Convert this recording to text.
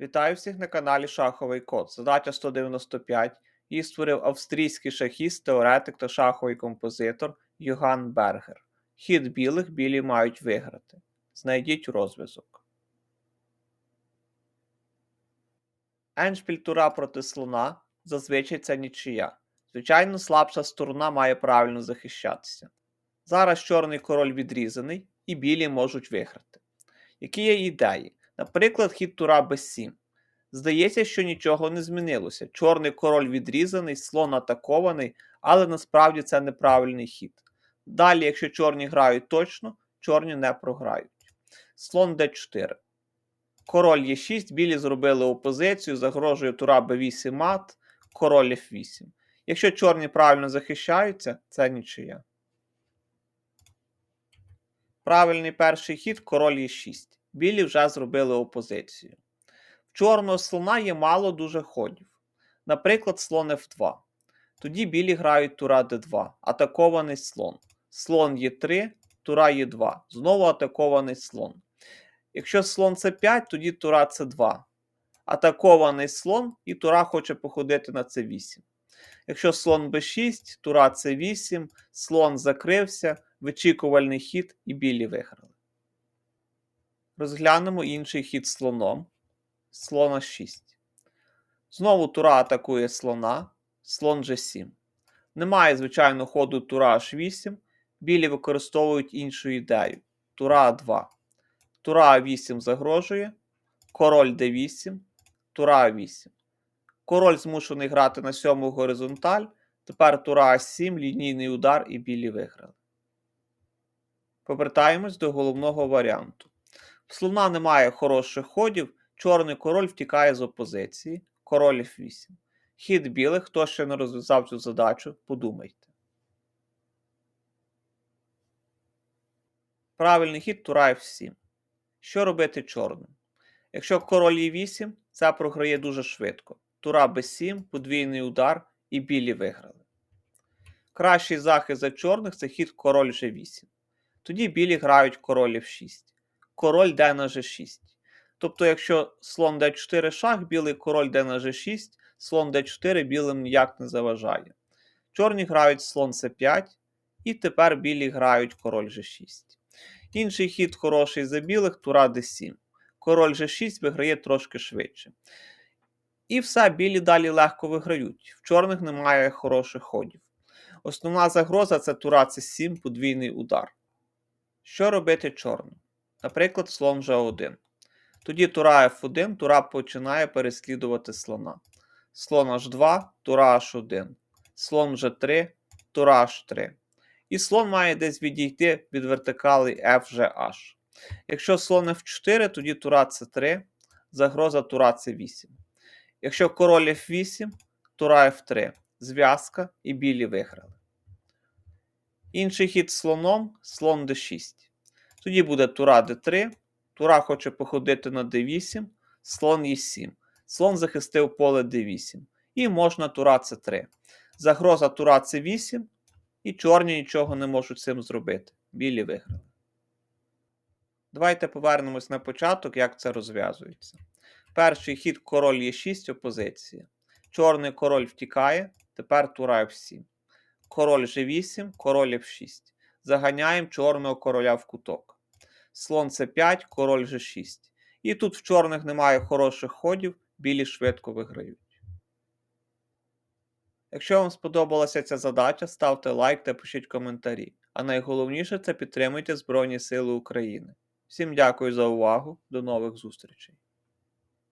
Вітаю всіх на каналі Шаховий Код. Задача 195. Її створив австрійський шахіст, теоретик та шаховий композитор Йоган Бергер. Хід білих білі мають виграти. Знайдіть розв'язок. Еншпіль тура проти слона зазвичай це нічия. Звичайно, слабша сторона має правильно захищатися. Зараз чорний король відрізаний і білі можуть виграти. Які є ідеї? Наприклад, хід тура b7. Здається, що нічого не змінилося. Чорний король відрізаний, слон атакований, але насправді це неправильний хід. Далі, якщо чорні грають точно, чорні не програють. Слон d4. Король Е6, білі зробили опозицію, загрожує тура b8 мат, король f8. Якщо чорні правильно захищаються, це нічия. Правильний перший хід король Е6. Білі вже зробили опозицію. В чорного слона є мало дуже ходів. Наприклад, слон F2. Тоді білі грають тура d2, атакований слон. Слон Е3, тура Е2. Знову атакований слон. Якщо слон С5, тоді тура С2. Атакований слон і тура хоче походити на С8. Якщо слон Б6, тура С8, слон закрився, вичікувальний хід і білі виграли. Розглянемо інший хід слоном. Слона 6. Знову тура атакує слона, слон G7. Немає, звичайно, ходу тура H8. Білі використовують іншу ідею. Тура А2. Тура А8 загрожує. Король d8, тура А8. Король змушений грати на сьому горизонталь. Тепер тура А7, лінійний удар і білі виграли. Повертаємось до головного варіанту. Слона немає хороших ходів, чорний король втікає з опозиції, король F8. Хід білих, хто ще не розв'язав цю задачу, подумайте. Правильний хід тура F7. Що робити чорним? Якщо король Е8, це програє дуже швидко. Тура Б7, подвійний удар і білі виграли. Кращий захист за чорних це хід король G8. Тоді білі грають король F6. Король d на G6. Тобто, якщо слон d4 шах, білий король d на G6, слон d4 білим ніяк не заважає. Чорні грають слон c5, і тепер білі грають король G6. Інший хід хороший за білих, тура d7. Король G6 виграє трошки швидше. І все, білі далі легко виграють. В чорних немає хороших ходів. Основна загроза це тура c7, подвійний удар. Що робити чорним? Наприклад, слон G1. Тоді тура F1, тура починає переслідувати слона. Слон H2, тура H1. Слон G3, тура H3. І слон має десь відійти від вертикали FGH. Якщо слон F4, тоді тура C3, загроза тура C8. Якщо король F8, тура F3, зв'язка і білі виграли. Інший хід слоном слон d6. Тоді буде тура d3, тура хоче походити на d8, слон e7. Слон захистив поле d8. І можна тура c3. Загроза тура c8, і чорні нічого не можуть цим зробити. Білі виграли. Давайте повернемось на початок, як це розв'язується. Перший хід король Е6 опозиція. Чорний король втікає, тепер тура F7. Король G8, король F6. Заганяємо чорного короля в куток. Слон С5, король G6. І тут в чорних немає хороших ходів, білі швидко виграють. Якщо вам сподобалася ця задача, ставте лайк та пишіть коментарі. А найголовніше це підтримуйте Збройні Сили України. Всім дякую за увагу, до нових зустрічей!